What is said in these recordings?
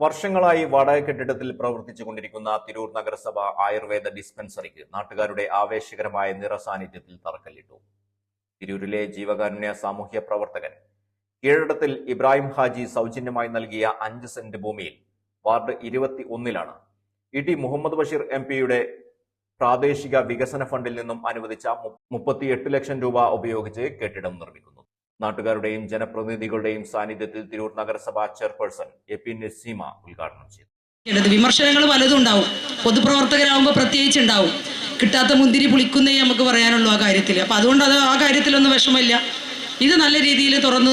വർഷങ്ങളായി വാടക കെട്ടിടത്തിൽ പ്രവർത്തിച്ചു കൊണ്ടിരിക്കുന്ന തിരൂർ നഗരസഭ ആയുർവേദ ഡിസ്പെൻസറിക്ക് നാട്ടുകാരുടെ ആവേശകരമായ നിറസാന്നിധ്യത്തിൽ തറക്കല്ലിട്ടു. തിരൂരിലെ ജീവകാരുണ്യ സാമൂഹ്യ പ്രവർത്തകൻ കീഴടത്തിൽ ഇബ്രാഹിം ഹാജി സൗജന്യമായി നൽകിയ അഞ്ച് സെന്റ് ഭൂമിയിൽ വാർഡ് ഇരുപത്തി ഒന്നിലാണ് E T Muhammad Basheer M പിയുടെ പ്രാദേശിക വികസന ഫണ്ടിൽ നിന്നും അനുവദിച്ച മുപ്പത്തിയെട്ട് ലക്ഷം രൂപ ഉപയോഗിച്ച് കെട്ടിടം നിർമ്മിക്കുന്നു. നാട്ടുകാരുടെയും ജനപ്രതിനിധികളുടെയും സാന്നിധ്യത്തിൽ തിരൂർ നഗരസഭ ചെയർപേഴ്സൺ എ പി നസീമ ഉദ്ഘാടനം ചെയ്തു. വിമർശനങ്ങൾ പലതും ഉണ്ടാവും. പൊതുപ്രവർത്തകരാകുമ്പോൾ പ്രത്യേകിച്ച് ഉണ്ടാവും കിട്ടാത്ത മുന്തിരി പുളിക്കുന്നേ നമുക്ക് പറയാനുള്ളൂ ആ കാര്യത്തിൽ അപ്പം അതുകൊണ്ട് അത് ആ കാര്യത്തിലൊന്നും വിഷമമില്ല. ഇത് നല്ല രീതിയിൽ തുറന്ന്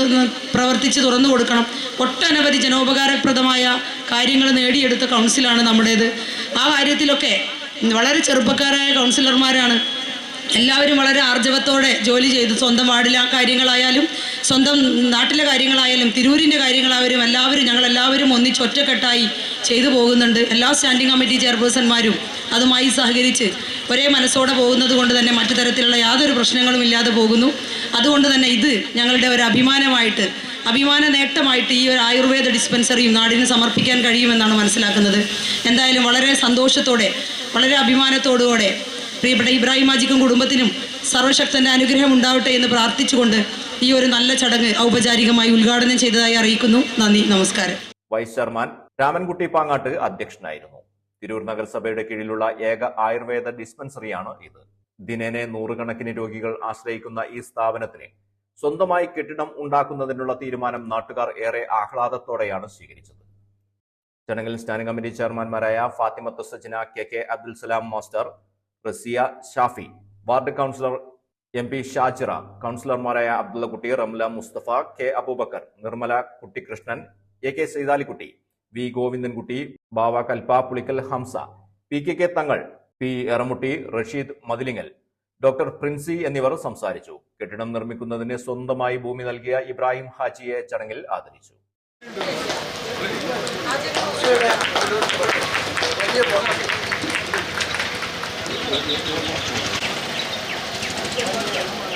പ്രവർത്തിച്ച് തുറന്നു കൊടുക്കണം. ഒട്ടനവധി ജനോപകാരപ്രദമായ കാര്യങ്ങൾ നേടിയെടുത്ത കൗൺസിലാണ് നമ്മുടേത്. ആ കാര്യത്തിലൊക്കെ വളരെ ചെറുപ്പക്കാരായ കൗൺസിലർമാരാണ് എല്ലാവരും വളരെ ആർജവത്തോടെ ജോലി ചെയ്ത്. സ്വന്തം വാർഡിലെ കാര്യങ്ങളായാലും സ്വന്തം നാട്ടിലെ കാര്യങ്ങളായാലും തിരൂരിന്റെ കാര്യങ്ങളായാലും എല്ലാവരും ഞങ്ങൾ എല്ലാവരും ഒന്നിച്ച് ഒറ്റക്കെട്ടായി ചെയ്തു പോകുന്നുണ്ട്. എല്ലാ സ്റ്റാൻഡിംഗ് കമ്മിറ്റി ചെയർപേഴ്സന്മാരും അതുമായി സഹകരിച്ച് ഒരേ മനസ്സോടെ പോകുന്നത് കൊണ്ട് തന്നെ മറ്റു തരത്തിലുള്ള യാതൊരു പ്രശ്നങ്ങളും ഇല്ലാതെ പോകുന്നു. അതുകൊണ്ട് തന്നെ ഇത് ഞങ്ങളുടെ ഒരു അഭിമാനമായിട്ട് അഭിമാന നേട്ടമായിട്ട് ഈ ഒരു ആയുർവേദ ഡിസ്പെൻസറിയും നാടിന് സമർപ്പിക്കാൻ കഴിയുമെന്നാണ് മനസ്സിലാക്കുന്നത്. എന്തായാലും വളരെ സന്തോഷത്തോടെ വളരെ അഭിമാനത്തോടുകൂടെ പ്രിയപ്പെട്ട ഇബ്രാഹിം ഹാജിക്കും കുടുംബത്തിനും സർവശക്തന്റെ അനുഗ്രഹം ഉണ്ടാവട്ടെ എന്ന് പ്രാർത്ഥിച്ചുകൊണ്ട് ഈ ഒരു നല്ല ചടങ്ങ് ഔപചാരികമായി ഉദ്ഘാടനം ചെയ്തതായി അറിയിക്കുന്നു. നന്ദി നമസ്കാരം. വൈസ് ചെയർമാൻ രാമൻകുട്ടി പാങ്ങാട്ട് അധ്യക്ഷനായിരുന്നു. തിരൂർ നഗരസഭയുടെ കീഴിലുള്ള ഏക ആയുർവേദ ഡിസ്പെൻസറിയാണ് ഇത്. ദിനേനെ നൂറുകണക്കിന് രോഗികൾ ആശ്രയിക്കുന്ന ഈ സ്ഥാപനത്തിന് സ്വന്തമായി കെട്ടിടം ഉണ്ടാക്കുന്നതിനുള്ള തീരുമാനം നാട്ടുകാർ ഏറെ ആഹ്ലാദത്തോടെയാണ് സ്വീകരിച്ചത്. ചടങ്ങിൽ standing committee ചെയർമാൻമാരായ Fathimath Sajina K K Abdul Salam master Raziya Shafi. Ward councillor M P Shajira കൗൺസിലർമാരായ Abdullakutty Ramla Musthafa K Abubakar Nirmala Kuttikrishnan A K Saithalikutty V Govindankutty Bava Kalpa Pulikkal Hamza P K K Thangal P Eramutty Rasheed Mathilingal doctor Princy എന്നിവർ സംസാരിച്ചു. കെട്ടിടം നിർമ്മിക്കുന്നതിന് സ്വന്തമായി ഭൂമി നൽകിയ ഇബ്രാഹിം ഹാജിയെ ചടങ്ങിൽ ആദരിച്ചു. Thank you.